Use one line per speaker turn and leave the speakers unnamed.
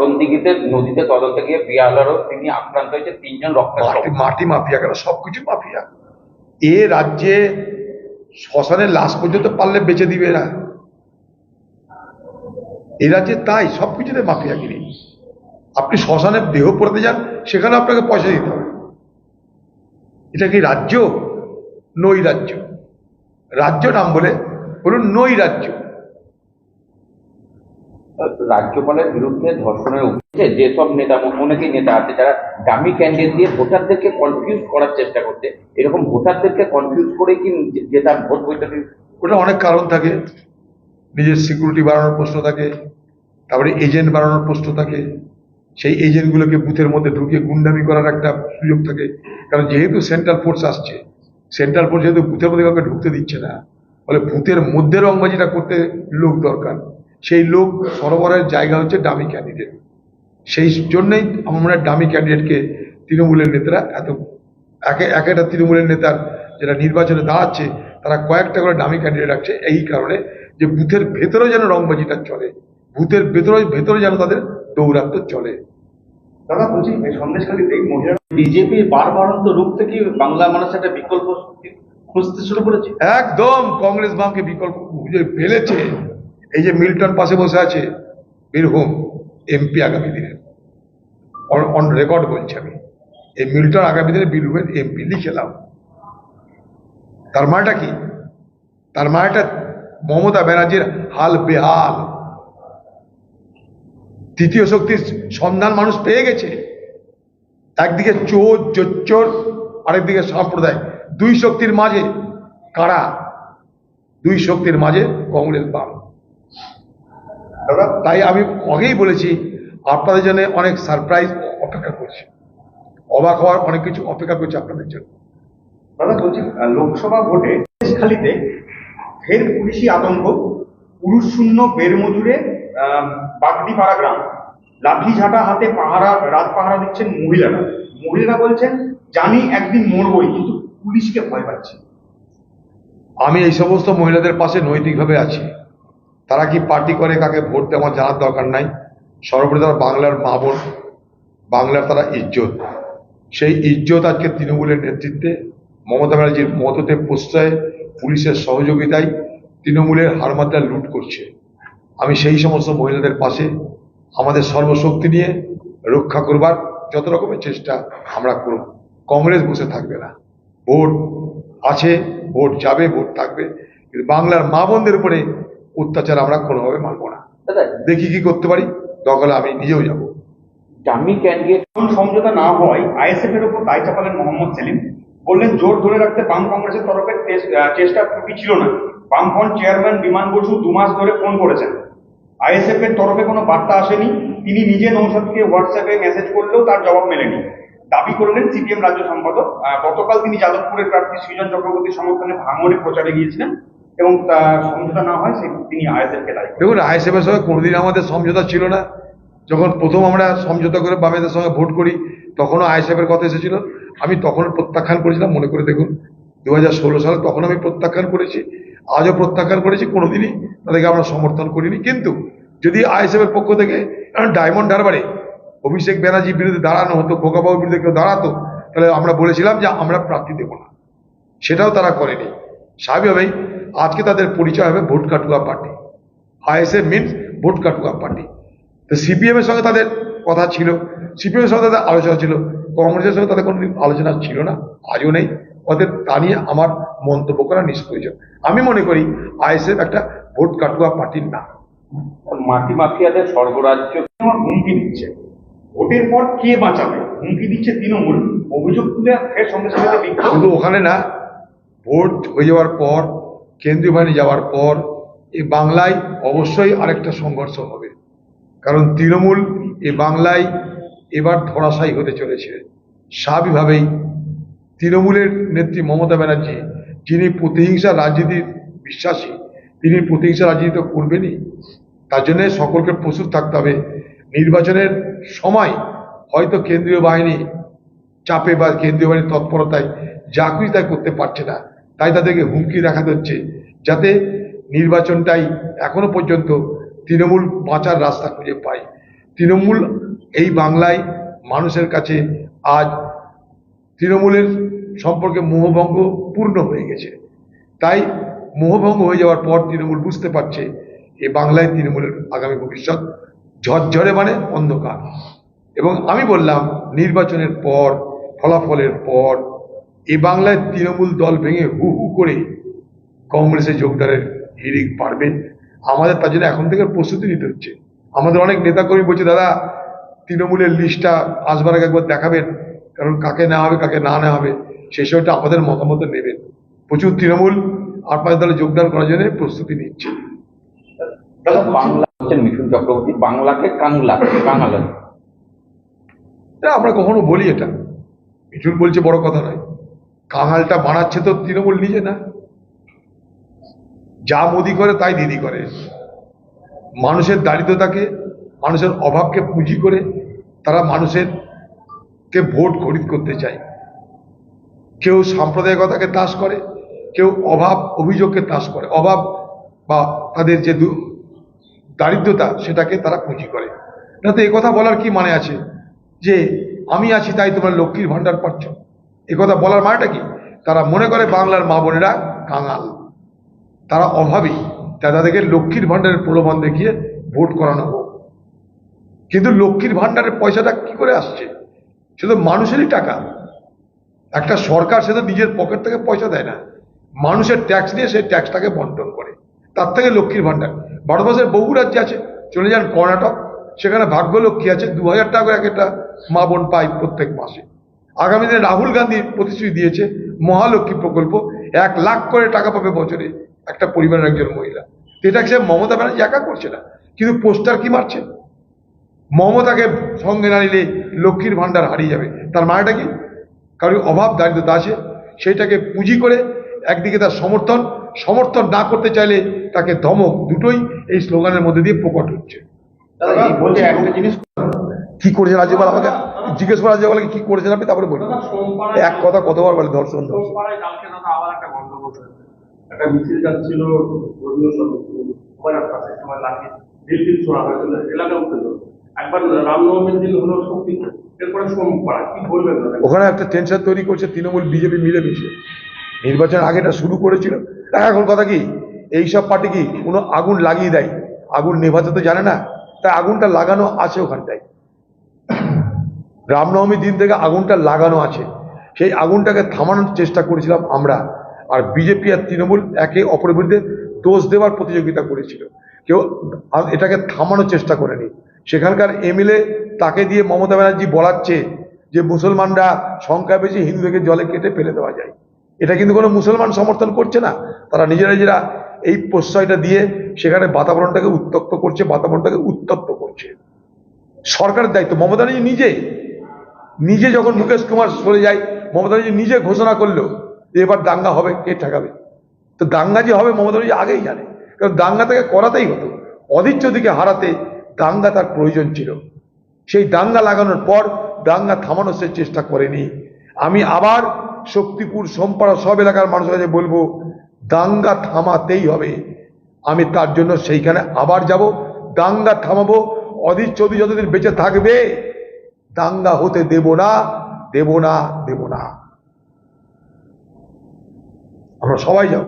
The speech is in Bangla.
করণদিঘিতে নদীতে তদন্তে গিয়ে বিয়ালারও তিনি আক্রান্ত হয়েছে তিনজন রক্তাক্ত
মাটি মাফিয়া কেন? সবকিছু মাফিয়া। এ রাজ্যে শ্মশানের লাশ পর্যন্ত পারলে বেঁচে দিবে না এ রাজ্যে তাই সবকিছুতে মাফিয়াগিরি। আপনি শ্মশানে দেহ পড়তে যান সেখানে আপনাকে পয়সা দিতে হবে। এটা কি রাজ্য? নই রাজ্য রাজ্য নাম বলে বলুন নই রাজ্য
রাজ্যপালের বিরুদ্ধে ধর্ষণের অভিযোগে যেসব নেতা অনেকেই নেতা আছে, যারা দামি ক্যান্ডিডেট দিয়ে ভোটারদেরকে কনফিউজ করার চেষ্টা করছে, এরকম ভোটারদেরকে কনফিউজ করে কি জেতার ভোট বৈঠকে
ওটা অনেক কারণ থাকে। নিজের সিকিউরিটি বাড়ানোর প্রশ্ন থাকে, তারপরে এজেন্ট বাড়ানোর প্রশ্ন থাকে। সেই এজেন্টগুলোকে বুথের মধ্যে ঢুকিয়ে গুন্ডামি করার একটা সুযোগ থাকে। কারণ যেহেতু সেন্ট্রাল ফোর্স আসছে সেন্ট্রাল ফোর্স যেহেতু বুথের মধ্যে কাউকে ঢুকতে দিচ্ছে না, ফলে বুথের মধ্যে রংবাজিটা করতে লোক দরকার। সেই লোক সরবরাহের জায়গা হচ্ছে ডামি ক্যান্ডিডেট সেই জন্যই আমার ডামি ক্যান্ডিডেটকে তৃণমূলের নেতারা এত একে এক একটা তৃণমূলের নেতার যারা নির্বাচনে দাঁড়াচ্ছে তারা কয়েকটা করে ডামি ক্যান্ডিডেট রাখছে এই কারণে যে বুথের ভেতরে যেন রংবাজিটা চলে বুথের ভেতরে ভেতরে যেন তাদের দৌরাত্ম চলে।
দাদা বলছি সন্দেশখালীতে মহিলা
বিজেপির বারবারন্ত রূপ থেকে বাংলা মানুষ একটা বিকল্প খুঁজতে শুরু করেছে?
একদম কংগ্রেস বামকে বিকল্প খুঁজে ফেলেছে। এই যে মিল্টন পাশে বসে আছে বীরভূম এমপি আগামী দিনে। অন রেকর্ড বলছি আমি। এই মিল্টন আগামী দিনে বীরভূমের এমপি লিখেলাম তার মানেটা কি? তার মানেটা মমতা ব্যানার্জির হাল বেহাল। তৃতীয় শক্তির সন্ধান মানুষ পেয়ে গেছে। একদিকে চোর জোচ্চোর আরেকদিকে সাম্প্রদায়। দুই শক্তির মাঝে কারা? দুই শক্তির মাঝে কংগ্রেস বাম। তাই আমি আগেই বলেছি আপনাদের জন্য অনেক সারপ্রাইজ অপেক্ষা করছে। অবাক হওয়ার অনেক কিছু অপেক্ষা করছে আপনাদের জন্য।
দাদা বলছি লোকসভা ভোটে সন্দেশখালীতে ফের পুলিশি আতঙ্ক। পুরুষ শূন্য বেরমজুরে বাগদিপাড়া গ্রাম। লাঠি ঝাঁটা হাতে পাহারা রাত পাহারা দিচ্ছেন মহিলারা। মহিলারা বলছেন জানি একদিন মরবই কিন্তু পুলিশকে ভয় পাচ্ছি।
আমি এই সমস্ত মহিলাদের পাশে নৈতিকভাবে আছি। তারা কি পার্টি করে, কাকে ভোট দেওয়া আমার জানার দরকার নাই। সর্বোপরি তারা বাংলার মা বোন, বাংলার তারা ইজ্জত। সেই ইজ্জত আজকে তৃণমূলের নেতৃত্বে, মমতা ব্যানার্জির মততে প্রশ্রয়ে পুলিশের সহযোগিতায় তৃণমূলের হারমাত্রা লুট করছে। আমি সেই সমস্ত মহিলাদের পাশে আমাদের সর্বশক্তি নিয়ে রক্ষা করবার যত রকমের চেষ্টা আমরা করব। কংগ্রেস বসে থাকবে না। ভোট আছে, ভোট যাবে, ভোট থাকবে। কিন্তু বাংলার মা বোনদের উপরে অত্যাচার আমরা কোনোভাবে মানব না। দেখি কি করতে পারি। দরকার আমি নিজেও যাব।
ক্যান্ডিডেট
সমঝোতা না হওয়ায় আইএসএফ এর উপর দায় চাপালেন মোহাম্মদ সেলিম। বললেন জোর ধরে রাখতে বাম কংগ্রেসের তরফের চেষ্টা ত্রুটি ছিল না। বামফ্রন্ট চেয়ারম্যান বিমান বসু দু মাস ধরে ফোন করেছেন। আইএসএফ এর তরফে কোনো বার্তা আসেনি। তিনি নিজে নৌসাদকে হোয়াটসঅ্যাপে মেসেজ করলেও তার জবাব মেলেনি। দাবি করলেন সিপিএম রাজ্য সম্পাদক। আহ, গতকাল তিনি যাদবপুরের প্রার্থী সৃজন চক্রবর্তীর সমর্থনে ভাঙড়ে প্রচারে গিয়েছিলেন। এবং সমঝোতা না হয়, সে তিনি আইএসএফ কে দায়ী
দেখুন আইএসএফের সঙ্গে কোনোদিন আমাদের সমঝোতা ছিল না। যখন প্রথম আমরা সমঝোতা করে বামেদের সঙ্গে ভোট করি, তখনও আইএসএফের কথা এসেছিল। আমি তখন প্রত্যাখ্যান করেছিলাম, মনে করে দেখুন দু হাজার ষোলো সালে তখন আমি প্রত্যাখ্যান করেছি, আজও প্রত্যাখ্যান করেছি, কোনোদিনই তাদেরকে আমরা সমর্থন করিনি। কিন্তু যদি আইএসএফ এর পক্ষ থেকে ডায়মন্ড হারবারে অভিষেক ব্যানার্জির বিরুদ্ধে দাঁড়ানো হতো, খোকাবাবুর বিরুদ্ধে কেউ দাঁড়াতো, তাহলে আমরা বলেছিলাম যে আমরা প্রার্থী দেবো না। সেটাও তারা করেনি। স্বাভাবিকভাবেই আজকে তাদের পরিচয় হবে ভোট কাটুয়া পার্টি। আইএসএ মিনস ভোট কাটুয়া পার্টি। তো সিপিএম এর সঙ্গে তাদের কথা ছিল সিপিএম এর সঙ্গে তাদের আলোচনা ছিল কংগ্রেসের সঙ্গে তাদের কোনো আলোচনা ছিল না আজও নেই। ওদের তা নিয়ে আমার মন্তব্য করা নিষ্প্রয়োজন। আমি মনে করি আইএসএফ একটা ভোট কাটুয়া পার্টির না
মাটি মাফিয়াদের স্বর্গরাজ্য
হুমকি দিচ্ছে। ভোটের পর কে বাঁচাবে? হুমকি দিচ্ছে তৃণমূল। অভিযোগ তুলে ফের সঙ্গে সঙ্গে
শুধু ওখানে না ভোট হয়ে যাওয়ার পর কেন্দ্রীয় বাহিনী যাওয়ার পর এই বাংলায় অবশ্যই আরেকটা সংঘর্ষ হবে। কারণ তৃণমূল এই বাংলায় এবার ধরাশায়ী হতে চলেছে। স্বাভাবিকভাবেই তৃণমূলের নেত্রী মমতা ব্যানার্জি, যিনি প্রতিহিংসা রাজনীতির বিশ্বাসী, তিনি প্রতিহিংসা রাজনীতি তো করবেনই। তার জন্য সকলকে প্রস্তুত থাকতে হবে। নির্বাচনের সময় হয়তো কেন্দ্রীয় বাহিনী চাপে বা কেন্দ্রীয় বাহিনীর তৎপরতায় যা তাই করতে পারছে না। তাই তাদেরকে হুমকি দেখাতে হচ্ছে, যাতে নির্বাচনটাই এখনও পর্যন্ত তৃণমূল বাঁচার রাস্তা খুঁজে পায়। তৃণমূল এই বাংলায় মানুষের কাছে আজ তৃণমূলের সম্পর্কে মোহভঙ্গ পূর্ণ হয়ে গেছে। তাই মোহভঙ্গ হয়ে যাওয়ার পর তৃণমূল বুঝতে পারছে, এ বাংলায় তৃণমূলের আগামী ভবিষ্যৎ ঝরঝরে মানে অন্ধকার। এবং আমি বললাম, নির্বাচনের পর, ফলাফলের পর এ বাংলায় তৃণমূল দল ভেঙে হু হু করে কংগ্রেসে যোগদানের হিড়িক পারবে আমাদের তার জন্য এখন থেকে প্রস্তুতি নিতে হচ্ছে। আমাদের অনেক নেতাকর্মী বলছে দাদা তৃণমূলের লিস্টটা আসবার আগে একবার দেখাবেন কারণ কাকে নেওয়া হবে কাকে না নেওয়া হবে সেই সময়টা আমাদের মতামত নেবেন। প্রচুর তৃণমূল আর পাঁচ দলে যোগদান করার জন্য প্রস্তুতি নিচ্ছে।
বাংলা হচ্ছেন মিঠুন চক্রবর্তী। বাংলাকে কাংলা
আমরা কখনো বলি এটা। মিঠুন বলছে বড় কথা নয়। কাঙালটা বানাচ্ছে তো তৃণমূল নিজে না। যা মোদি করে তাই দিদি করে। মানুষের দারিদ্রতাকে, মানুষের অভাবকে পুঁজি করে তারা মানুষের কে ভোট খরিদ করতে চায়। কেউ সাম্প্রদায়িকতাকে তাস করে, কেউ অভাব অভিযোগকে তাস করে। অভাব বা তাদের যে দারিদ্রতা সেটাকে তারা পুঁজি করে। না তো কথা বলার কি মানে আছে? যে আমি আছি তাই তোমরা লক্ষ্মীর ভাণ্ডার পাচ্ছ। কথা বলার মানেটা কি? তারা মনে করে বাংলার মা বোনেরা কাঙাল। তারা অভাবী। তাই তাদেরকে লক্ষ্মীর ভাণ্ডারের প্রলোভন দেখিয়ে ভোট করানো হোক। কিন্তু লক্ষ্মীর ভাণ্ডারের পয়সাটা কি করে আসছে? শুধু মানুষেরই টাকা। একটা সরকার সে তো নিজের পকেট থেকে পয়সা দেয় না। মানুষের ট্যাক্স দিয়ে সেই ট্যাক্সটাকে বন্টন করে। তার থেকে লক্ষ্মীর ভাণ্ডার। ভারতবর্ষের বহু রাজ্যে আছে। চলে যান কর্ণাটক। সেখানে ভাগ্যলক্ষ্মী আছে। দু হাজার টাকা এক একটা মা বোন পায় প্রত্যেক মাসে। আগামী দিনে রাহুল গান্ধী প্রতিশ্রুতি দিয়েছে মহালক্ষ্মী প্রকল্প এক লাখ করে টাকা পাবে বছরে একটা পরিবারের একজন মহিলা। এটা সে মমতা ব্যানার্জি একা করছে না কিন্তু পোস্টার কি মারছে? মমতাকে সঙ্গে না নিলে লক্ষ্মীর ভাণ্ডার হারিয়ে যাবে। তার মানেটা কি? কারণ অভাব দারিদ্রতা আছে সেইটাকে পুঁজি করে একদিকে তার সমর্থন সমর্থন না করতে চাইলে তাকে ধমক দুটোই এই স্লোগানের মধ্যে দিয়ে প্রকট হচ্ছে। কি করেছেন রাজ্যপাল আমাকে? জিজ্ঞেস করা রাজ্যপালকে কি করেছেন আপনি তারপরে বলুন। এক কথা কতবার বলে ধর্ষণ
একটা মিছিল যাচ্ছিল
ওখানে একটা টেনশন তৈরি করছে তৃণমূল বিজেপি মিলে মিলেমিশে নির্বাচন আগেটা শুরু করেছিল। এখন কথা কি? এইসব পার্টি কি কোনো আগুন লাগিয়ে দেয়? আগুন নেভাতে তো জানে না তাই আগুনটা লাগানো আছে ওখানটায়। রামনবমীর দিন থেকে আগুনটা লাগানো আছে। সেই আগুনটাকে থামানোর চেষ্টা করেছিলাম আমরা। আর বিজেপি আর তৃণমূল একে অপরের বিরুদ্ধে দোষ দেওয়ার প্রতিযোগিতা করেছিল। কেউ এটাকে থামানোর চেষ্টা করেনি। সেখানকার এমএলএ তাকে দিয়ে মমতা ব্যানার্জি বলাচ্ছে যে, মুসলমানরা সংখ্যা বেশি হিন্দুদেরকে জলে কেটে ফেলে দেওয়া যায়। এটা কিন্তু কোনো মুসলমান সমর্থন করছে না। তারা নিজেরা নিজেরা এই প্রশ্রয়টা দিয়ে সেখানে বাতাবরণটাকে উত্তপ্ত করছে, বাতাবরণটাকে উত্তপ্ত করছে। সরকারের দায়িত্ব। মমতা ব্যানার্জি নিজে নিজে যখন মুকেশ কুমার সরে যায়, মমতা ব্যানার্জি নিজে ঘোষণা করল যে এবার দাঙ্গা হবে, কে ঠেকাবে? তো দাঙ্গা যে হবে, মমতা ব্যানার্জি আগেই জানে। কারণ দাঙ্গা তাকে করাতেই হতো। অধীরচদিকে হারাতে দাঙ্গা তার প্রয়োজন ছিল। সেই দাঙ্গা লাগানোর পর দাঙ্গা থামানোর সে চেষ্টা করেনি। আমি আবার শক্তিপুর, সোমপাড়া সব এলাকার মানুষের কাছে বলব, দাঙ্গা থামাতেই হবে। আমি তার জন্য সেইখানে আবার যাব। দাঙ্গা থামাবো। অধীর চৌধুরী যতদিন বেঁচে থাকবে দাঙ্গা হতে দেব না দেব না দেব না। আমরা সবাই যাব।